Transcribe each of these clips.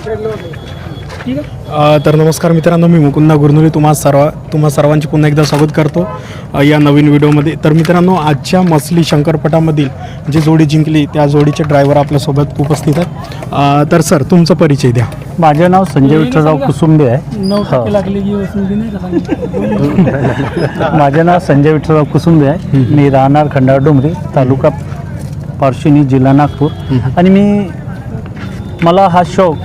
ठीक आहे अ, तर नमस्कार मित्रांनो मी मुकुंदा गुरनुले. तुम्हा सर्व तुम्हा सर्वांचे पुन्हा एकदा स्वागत करतो या नवीन व्हिडिओमध्ये. तर मित्रांनो आजच्या मसली शंकरपटामधील जी जोडी जिंकली त्या जोडीचे ड्रायव्हर आपल्यासोबत उपस्थित आहेत. तर सर तुमचा परिचय द्या. माझं नाव संजय विठ्ठलराव कुसुंबे आहे. हो. टक्के लागले की वसूल बी नाही का माझं नाव संजय विठ्ठलराव कुसुंबे आहे. मी राहणार खंडाळ डोंगरी तालुका पारशिनी जिल्हा नागपूर. आणि मी मला हा शौक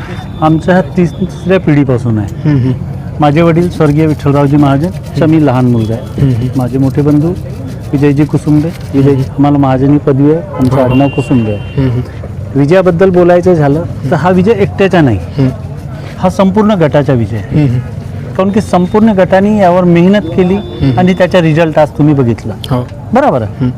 आमच्या ह्या तीस तिसऱ्या पिढीपासून आहे. माझे वडील स्वर्गीय विठ्ठलरावजी महाजनचा मी लहान मुलगा आहे. माझे मोठे बंधू विजयजी कुसुंबे. विजय आम्हाला महाजनी पदवी आहे. आमचं आडनाव कुसुंबे आहे. विजयाबद्दल बोलायचं झालं तर हा विजय एकट्याचा नाही. हा संपूर्ण गटाचा विजय आहे. कारण की संपूर्ण गटाने यावर मेहनत केली आणि त्याचा रिझल्ट आज तुम्ही बघितला. हो. बरोबर आहे.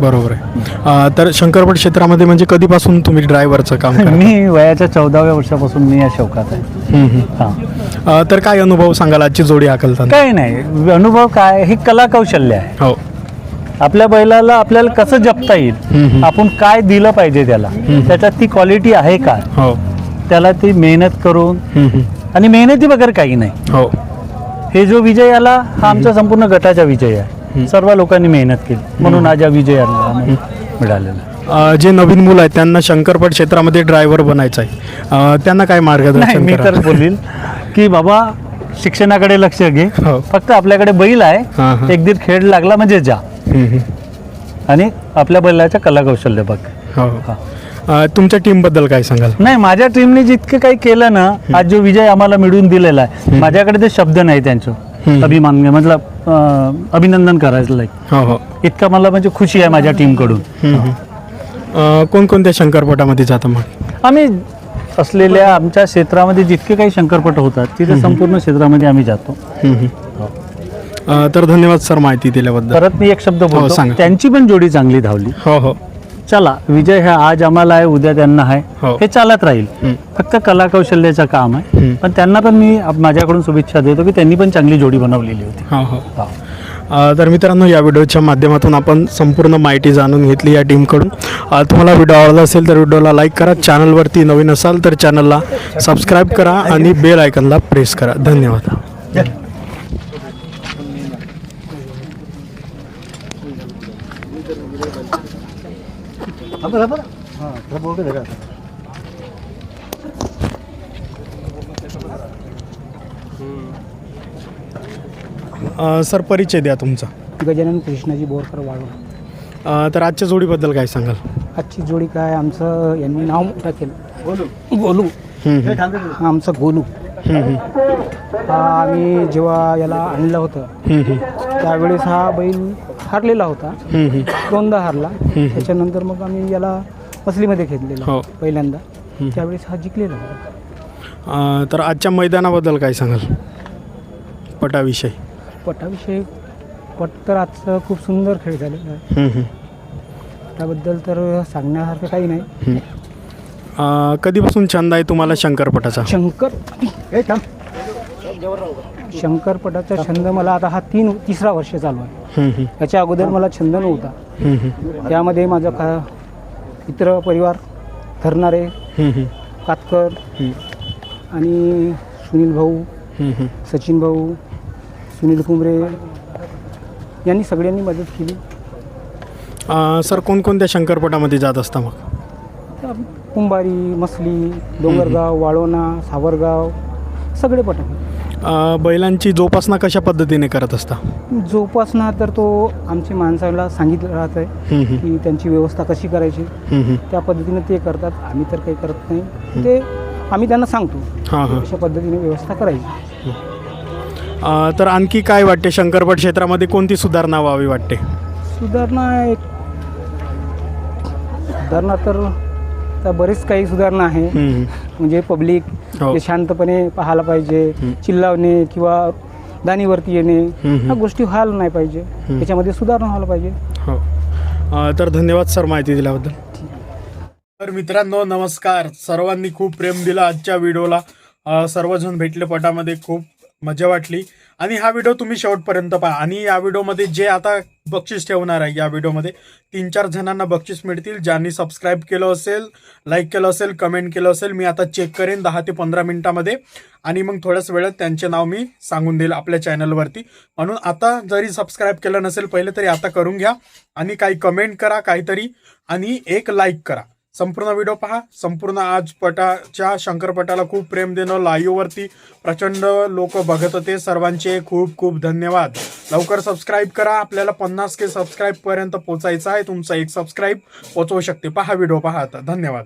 बरोबर आहे. अ, तर शंकरपट क्षेत्रामध्ये म्हणजे कधीपासून तुम्ही ड्रायव्हरचं काम करा मी वयाच्या चौदाव्या वर्षापासून मी या शौकात आहे. हां. तर काय अनुभव सांगाल? आजची जोडी हाकलताना? काही नाही. अनुभव काय? हे कला कौशल्य आहे. हो. आपल्या बैलाला आपल्याला कसं जपता येईल? आपण काय दिलं पाहिजे त्याला? त्याच्यात ती क्वालिटी आहे का? हो. त्याला ती मेहनत करून आणि मेहनती वगैरे काही नाही. हो. हे जो विजय आला हा आमचा संपूर्ण गटाचा विजय आहे. सर्व लोकांनी मेहनत केली म्हणून आज हा विजय आला मिळालेला. अ, जे नवीन मुलं आहेत त्यांना शंकरपट क्षेत्रामध्ये ड्रायव्हर बनायचं आहे अ, त्यांना काय नाही मार्गदर्शन मी? तर बोलील की बाबा शिक्षणाकडे लक्ष घे हो. फक्त आपल्याकडे बैल हा, आहे. एक दीड खेळ लागला म्हणजे जा हम्म. आणि आपल्या बैलाच्या कला कौशल्य बघ हो. अ, तुमच्या टीमबद्दल काय सांगाल नाही माझ्या टीमने जितकं काही केलं ना आज जो विजय आम्हाला मिळवून दिलेला आहे माझ्याकडे ते शब्द नाही त्यांचं. अभिमान मतलब अं, अभिनंदन करायचं लाईक हो हो. इतका मला म्हणजे खुशी आहे माझ्या टीमकडून. अ, कोणकोणत्या शंकरपटामध्ये जातं मग? आम्ही असलेल्या आमच्या क्षेत्रामध्ये जितके काही शंकरपट होतात तिथे संपूर्ण क्षेत्रामध्ये आम्ही जातो. हम्म, हम्म. अ, तर धन्यवाद सर माहिती दिल्याबद्दल. परत मी एक शब्द हो, बोलतो. सांगा. त्यांची पण जोडी चांगली धावली. हो हो. चला विजय हा आज आम्हाला आहे उद्या त्यांना आहे. हो. हे चालत राहील. फक्त कला कौशल्याचं काम आहे. पण त्यांना पण मी माझ्याकडून शुभेच्छा देतो की त्यांनी पण चांगली जोडी बनवलेली होती. हो हो. तर मित्रांनो या व्हिडिओच्या माध्यमातून आपण संपूर्ण माहिती जाणून घेतली या टीमकडून. तुम्हाला व्हिडिओ आवडला असेल तर व्हिडिओला लाईक करा चॅनलवरती नवीन असाल तर चॅनलला सबस्क्राईब करा आणि बेल आयकनला प्रेस करा. धन्यवाद. अ, सर परिचय द्या तुमचा. गजानन कृष्णाजी बोरकर वाळून अ, तर आजच्या जोडीबद्दल काय सांगाल? आजची जोडी काय? आमचं यांनी नाव मोठं केलं. गोलू. हम्म. हा आमचा गोलू. हम्म, हम्म. हा आम्ही जेव्हा याला आणलं होतं हम्म, हम्म. त्यावेळेस हा बैल हारलेला होता. दोनदा हारला. त्याच्यानंतर मग आम्ही याला मसलीमध्ये घेतलेला हो. पहिल्यांदा. त्यावेळेस हा जिंकलेला. होता अ, तर आजच्या मैदानाबद्दल काय सांगाल? पटाविषयी. पटाविषयी पट तर आजचं खूप सुंदर खेळ झालेला आहे हम्म, हम्म. त्याबद्दल तर सांगण्यासारखं काही नाही. अ, कधीपासून छंद आहे तुम्हाला शंकरपटाचा? शंकर हे थांब. शंकरपटाचा छंद मला आता हा तीन तिसरा वर्ष चालू आहे. याच्या अगोदर मला छंद नव्हता. त्यामध्ये माझा का मित्र परिवार धरणारे. कातकर. आणि सुनील भाऊ. सचिन भाऊ सुनील कुंबरे यांनी सगळ्यांनी मदत केली सर कोणकोणत्या शंकरपटामध्ये जात असता मग कुंभारी मसली डोंगरगाव वाळोणा सावरगाव सगळे पट अ, बैलांची जोपासना कशा पद्धतीने करत असता? जोपासना तर तो आमच्या माणसाला सांगितलं राहत आहे हम्म, हम्म. की त्यांची व्यवस्था कशी करायची? हम्म, हम्म. त्या पद्धतीने ते करतात. आम्ही तर काही करत नाही. ते आम्ही त्यांना सांगतो हां हां. अशा पद्धतीने व्यवस्था करायची. अ, तर आणखी काय वाटते? शंकरपट क्षेत्रामध्ये कोणती सुधारणा व्हावी वाटते? सुधारणा एक सुधारणा तर बरेच काही सुधारणा आहे. हम्म. म्हणजे पब्लिक हो. ते शांतपणे पाहायला पाहिजे हं. चिल्लावणे किंवा दानीवरती येणे हं. ह्या गोष्टी व्हायला नाही पाहिजे. त्याच्यामध्ये सुधारणा व्हायला पाहिजे. हो. अ, तर धन्यवाद सर माहिती दिल्याबद्दल. तर मित्रांनो नमस्कार. सर्वांनी खूप प्रेम दिलं आजच्या व्हिडिओला. अ, सर्वजण भेटले पटामध्ये. खूप मजा वाटली. आणि हा व्हिडिओ तुम्ही शेवटपर्यंत पहा. आणि या व्हिडिओमध्ये जे आता बक्षीस ठेवणार आहे या व्हिडिओमध्ये. तीन चार जणांना बक्षीस मिळतील. ज्यांनी सबस्क्राईब केलं असेल लाईक केलं असेल कमेंट केलं असेल मी आता चेक करेन दहा ते पंधरा मिनिटामध्ये. आणि मग थोड्याच वेळात त्यांचे नाव मी सांगून देईल आपल्या चॅनलवरती म्हणून आता जरी सबस्क्राईब केलं नसेल पहिले तरी आता करून घ्या. आणि काही कमेंट करा काहीतरी. आणि एक लाईक करा. संपूर्ण व्हिडिओ पहा. संपूर्ण आज पटाच्या शंकरपटाला खूप प्रेम देणं लाईव्हवरती प्रचंड लोक बघत होते. सर्वांचे खूप खूप धन्यवाद. लवकर सबस्क्राईब करा. आपल्याला पन्नास के सबस्क्राईब पर्यंत पोचायचं आहे. तुमचा एक सबस्क्राईब पोचवू शकते. पहा व्हिडिओ पहा आता. धन्यवाद.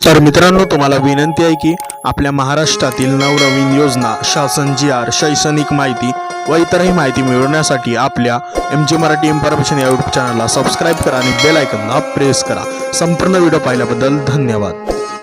तर मित्रांनो तुम्हाला विनंती आहे की आपल्या महाराष्ट्रातील नवनवीन योजना शासन जी आर शैक्षणिक माहिती व इतरही माहिती मिळवण्यासाठी आपल्या एम जी मराठी इन्फॉर्मेशन या यूट्यूब चॅनलला सबस्क्राईब करा आणि बेल आयकनला प्रेस करा. संपूर्ण व्हिडिओ पाहिल्याबद्दल धन्यवाद.